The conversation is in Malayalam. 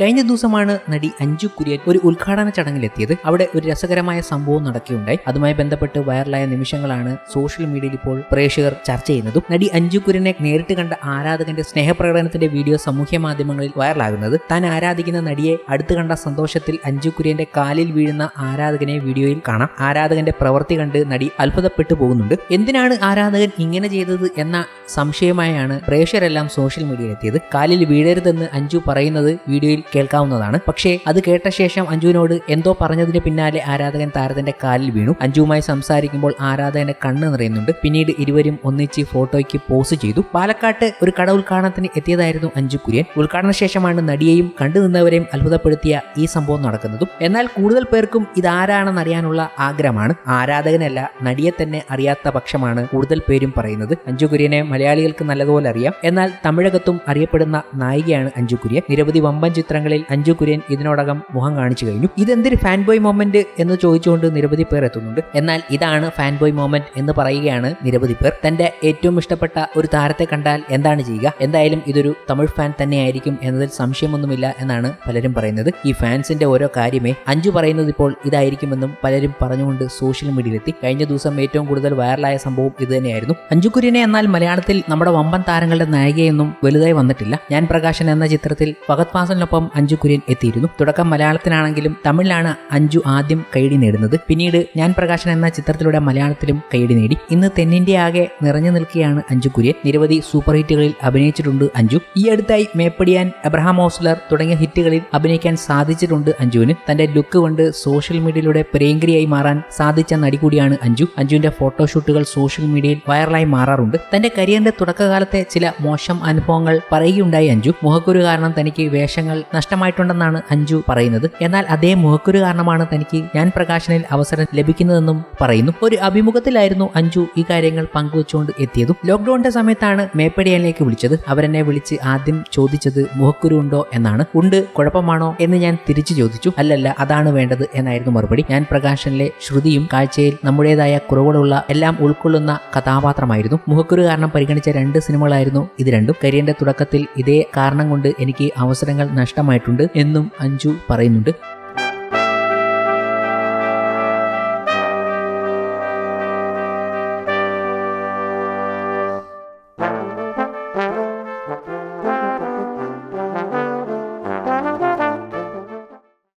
കഴിഞ്ഞ ദിവസമാണ് നടി അഞ്ജു കുര്യൻ ഒരു ഉദ്ഘാടന ചടങ്ങിലെത്തിയത്. അവിടെ ഒരു രസകരമായ സംഭവം നടക്കുകയുണ്ടായി. അതുമായി ബന്ധപ്പെട്ട് വൈറലായ നിമിഷങ്ങളാണ് സോഷ്യൽ മീഡിയയിൽ ഇപ്പോൾ പ്രേക്ഷകർ ചർച്ച ചെയ്യുന്നതും. നടി അഞ്ജു കുര്യനെ നേരിട്ട് കണ്ട ആരാധകന്റെ സ്നേഹപ്രകടനത്തിന്റെ വീഡിയോ സാമൂഹ്യ മാധ്യമങ്ങളിൽ വൈറലാകുന്നത്. താൻ ആരാധിക്കുന്ന നടിയെ അടുത്ത് കണ്ട സന്തോഷത്തിൽ അഞ്ജു കുര്യന്റെ കാലിൽ വീഴുന്ന ആരാധകനെ വീഡിയോയിൽ കാണാം. ആരാധകന്റെ പ്രവൃത്തി കണ്ട് നടി അത്ഭുതപ്പെട്ടു പോകുന്നുണ്ട്. എന്തിനാണ് ആരാധകൻ ഇങ്ങനെ ചെയ്തത് എന്ന സംശയമായാണ് പ്രേക്ഷകരെല്ലാം സോഷ്യൽ മീഡിയയിൽ എത്തിയത് കാലിൽ വീഴരുതെന്ന് അഞ്ജു പറയുന്നത് വീഡിയോയിൽ കേൾക്കാവുന്നതാണ്. പക്ഷേ അത് കേട്ട ശേഷം അഞ്ജുവിനോട് എന്തോ പറഞ്ഞതിന് പിന്നാലെ ആരാധകൻ താരത്തിന്റെ കാലിൽ വീണു. അഞ്ജുവുമായി സംസാരിക്കുമ്പോൾ ആരാധകന്റെ കണ്ണ് നിറയുന്നുണ്ട്. പിന്നീട് ഇരുവരും ഒന്നിച്ച് ഫോട്ടോയ്ക്ക് പോസ് ചെയ്തു. പാലക്കാട്ട് ഒരു കട ഉദ്ഘാടനത്തിന് എത്തിയതായിരുന്നു അഞ്ജു കുര്യൻ. ഉദ്ഘാടന ശേഷമാണ് നടിയെയും കണ്ടു നിന്നവരെയും അത്ഭുതപ്പെടുത്തിയ ഈ സംഭവം നടക്കുന്നതും. എന്നാൽ കൂടുതൽ പേർക്കും ഇതാരാണെന്ന് അറിയാനുള്ള ആഗ്രഹമാണ്. ആരാധകനല്ല നടിയെ തന്നെ അറിയാത്ത പക്ഷമാണ് കൂടുതൽ പേരും പറയുന്നത്. അഞ്ജു കുര്യനെ മലയാളികൾക്ക് നല്ലതുപോലെ അറിയാം. എന്നാൽ തമിഴകത്തും അറിയപ്പെടുന്ന നായികയാണ് അഞ്ജു കുര്യൻ. നിരവധി വമ്പൻ ചിത്രങ്ങളിൽ അഞ്ജു കുര്യൻ ഇതിനോടകം മുഖം കാണിച്ചു കഴിഞ്ഞു. ഇതെന്തൊരു ഫാൻ ബോയ് മൊമെന്റ് എന്ന് ചോദിച്ചുകൊണ്ട് നിരവധി പേർ എത്തുന്നുണ്ട്. എന്നാൽ ഇതാണ് ഫാൻ ബോയ് മൊമെന്റ് എന്ന് പറയുകയാണ് നിരവധി പേർ. തന്റെ ഏറ്റവും ഇഷ്ടപ്പെട്ട ഒരു താരത്തെ കണ്ടാൽ എന്താണ് ചെയ്യുക? എന്തായാലും ഇതൊരു തമിഴ് ഫാൻ തന്നെയായിരിക്കും എന്നതിൽ സംശയമൊന്നുമില്ല എന്നാണ് പലരും പറയുന്നത്. ഈ ഫാൻസിന്റെ ഓരോ കാര്യമേ അഞ്ചു പറയുന്നത് ഇപ്പോൾ ഇതായിരിക്കുമെന്നും പലരും പറഞ്ഞുകൊണ്ട് സോഷ്യൽ മീഡിയയിലെത്തി കഴിഞ്ഞ ദിവസം ഏറ്റവും കൂടുതൽ വൈറലായ സംഭവം ഇത് തന്നെയായിരുന്നു. അഞ്ജു കുര്യനെ എന്നാൽ മലയാളത്തിൽ നമ്മുടെ വമ്പൻ താരങ്ങളുടെ നായികയൊന്നും വലുതായി വന്നിട്ടില്ല. ഞാൻ പ്രകാശൻ എന്ന ചിത്രത്തിൽ ഫഹദ് ഫാസലിനൊപ്പം അഞ്ജു കുര്യൻ എത്തിയിരുന്നു. തുടക്കം മലയാളത്തിലാണെങ്കിലും തമിഴിലാണ് അഞ്ജു ആദ്യം കൈയടി നേടുന്നത്. പിന്നീട് ഞാൻ പ്രകാശൻ എന്ന ചിത്രത്തിലൂടെ മലയാളത്തിലും കൈയടി നേടി. ഇന്ന് തെന്നിന്റെ ആകെ നിറഞ്ഞു നിൽക്കുകയാണ് അഞ്ജു കുര്യൻ. നിരവധി സൂപ്പർ ഹിറ്റുകളിൽ അഭിനയിച്ചിട്ടുണ്ട് അഞ്ജു. ഈ അടുത്തായി മേപ്പടിയാൻ അബ്രഹാം ഓസ്ലർ തുടങ്ങിയ ഹിറ്റുകളിൽ അഭിനയിക്കാൻ സാധിച്ചിട്ടുണ്ട് അഞ്ജുവിന്. തന്റെ ലുക്ക് കൊണ്ട് സോഷ്യൽ മീഡിയയിലൂടെ പ്രിയങ്കരിയായി മാറാൻ സാധിച്ച നടി കൂടിയാണ് അഞ്ജു. അഞ്ജുവിന്റെ ഫോട്ടോഷൂട്ടുകൾ സോഷ്യൽ മീഡിയയിൽ വൈറലായി മാറാറുണ്ട്. തന്റെ കരിയറിന്റെ തുടക്കകാലത്തെ ചില മോശം അനുഭവങ്ങൾ പറയുകയുണ്ടായി അഞ്ജു. മുഖക്കുരു കാരണം തനിക്ക് വേഷങ്ങൾ നഷ്ടമായിട്ടുണ്ടെന്നാണ് അഞ്ജു പറയുന്നത്. എന്നാൽ അതേ മുഖക്കുരു കാരണമാണ് തനിക്ക് ഞാൻ പ്രകാശനിൽ അവസരം ലഭിക്കുന്നതെന്നും പറയുന്നു. ഒരു അഭിമുഖത്തിലായിരുന്നു അഞ്ജു ഈ കാര്യങ്ങൾ പങ്കുവച്ചുകൊണ്ട് എത്തിയതും. ലോക്ക്ഡൌണിന്റെ സമയത്താണ് മേപ്പടിയാനിലേക്ക് വിളിച്ചത്. അവരെന്നെ വിളിച്ച് ആദ്യം ചോദിച്ചത് മുഖക്കുരു ഉണ്ടോ എന്നാണ്. ഉണ്ട് കുഴപ്പമാണോ എന്ന് ഞാൻ തിരിച്ചു ചോദിച്ചു. അല്ലല്ല അതാണ് വേണ്ടത് എന്നായിരുന്നു മറുപടി. ഞാൻ പ്രകാശനിലെ ശ്രുതിയും കാഴ്ചയിൽ നമ്മുടേതായ കുറവുകളുള്ള എല്ലാം ഉൾക്കൊള്ളുന്ന കഥാപാത്രമായിരുന്നു. മുഖക്കുരു കാരണം പരിഗണിച്ച രണ്ട് സിനിമകളായിരുന്നു ഇത് രണ്ടും. കരിയറിന്റെ തുടക്കത്തിൽ ഇതേ കാരണം കൊണ്ട് എനിക്ക് അവസരങ്ങൾ നഷ്ടമായിട്ടുണ്ട് എന്നും അഞ്ജു പറയുന്നുണ്ട്.